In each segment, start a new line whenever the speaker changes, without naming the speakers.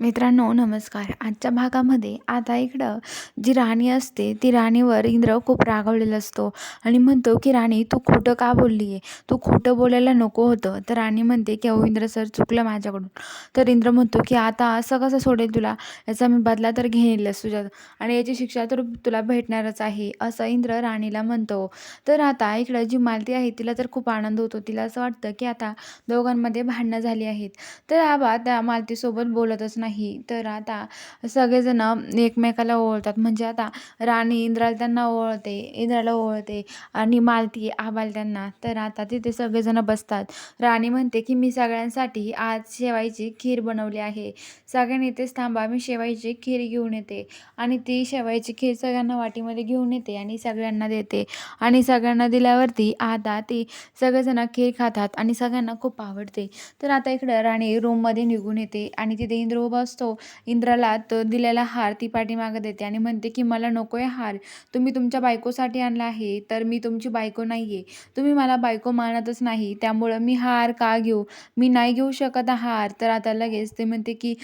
मित्रांनो नमस्कार. आजच्या भागामध्ये आता इकडं जी राणी असते ती राणीवर इंद्र खूप रागावलेला असतो आणि म्हणतो की राणी तू खोटं का बोलली आहे तू खोटं बोलायला नको होतं. तर राणी म्हणते की अहो इंद्र सर चुकलं माझ्याकडून. तर इंद्र म्हणतो की आता असं कसं सोडेल तुला? याचा मी बदला तर घेईलच तुझ्या आणि याची शिक्षा तर तुला भेटणारच आहे असं इंद्र राणीला म्हणतो. तर आता इकडं जी मालती आहे तिला तर खूप आनंद होतो. तिला असं वाटतं की आता दोघांमध्ये भांडणं झाली आहेत. तर आबा त्या मालतीसोबत बोलतच नाही. नाही. तर आता सगळेजण एकमेकाला ओळखतात. म्हणजे आता राणी इंद्राला त्यांना ओळखते इंद्राला ओळखते आणि मालती आबाल त्यांना. तर आता तिथे सगळेजण बसतात. राणी म्हणते की मी सगळ्यांसाठी आज शेवायची खीर बनवली आहे. सगळ्यांनी इथेच थांबा. मी शेवायची खीर घेऊन येते. आणि ती शेवायची खीर सगळ्यांना वाटीमध्ये घेऊन येते आणि सगळ्यांना देते. आणि सगळ्यांना दिल्यावरती आता ती सगळेजण खीर खातात आणि सगळ्यांना खूप आवडते. तर आता इकडं राणी रूममध्ये निघून येते आणि तिथे इंद्र उभा असतो. इंद्राला तो दिलेला हार ती पाठीमागं देते आणि म्हणते की मला नको आहे हार. तुम्ही तुमच्या बायकोसाठी आणला आहे तर मी तुमची बायको नाही आहे तुम्ही मला बायको मानतच नाही त्यामुळं मी हार का घेऊ? मी नाही घेऊ शकत हार. तर आता लगेच ते म्हणते की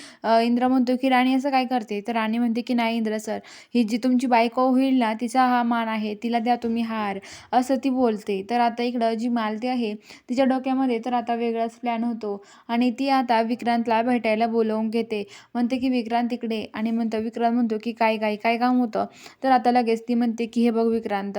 इंद्र म्हणतो की राणी असं काय करते? तर राणी म्हणते की नाही इंद्र सर ही जी तुमची बायको होईल ना तिचा हा मान आहे तिला द्या तुम्ही हार. असं ती बोलते. तर आता इकडं जी मालती आहे तिच्या डोक्यामध्ये तर आता वेगळाच प्लॅन होतो आणि ती आता विक्रांतला भेटायला बोलवून घेते. म्हणते की विक्रांत इकडे. आणि म्हणतं विक्रांत म्हणतो की काय काय काय काम होतं? तर आता लगेच ती म्हणते की हे बघ विक्रांत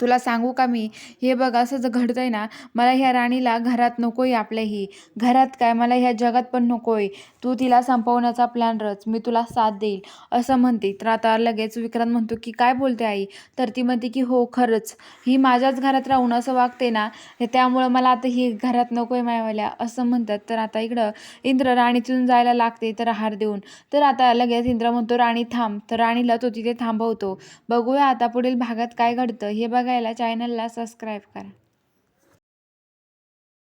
तुला सांगू का मी? हे बघ असं जर घडतंय ना मला ह्या राणीला घरात नको आहे आपल्याही. घरात काय? मला ह्या जगात पण नको आहे तू तिला संपवण्याचा प्लॅन रच. मी तुला साथ देईल. असं म्हणते. तर आता लगेच विक्रांत म्हणतो की काय बोलते आई? तर ती म्हणते की हो खरंच. ही माझ्याच घरात राहून असं वागते ना त्यामुळं मला आता ही घरात नको आहे मायवाल्या. असं म्हणतात. तर आता इकडं इंद्र राणीतून जायला लागते तर हार देऊन. तर आता लगेच इंद्र म्हणतो राणी थांब. तर राणीला तो तिथे थांबवतो. बघूया आता पुढील भागात काय घडतं. हे बघायला चॅनलला सबस्क्राईब करा.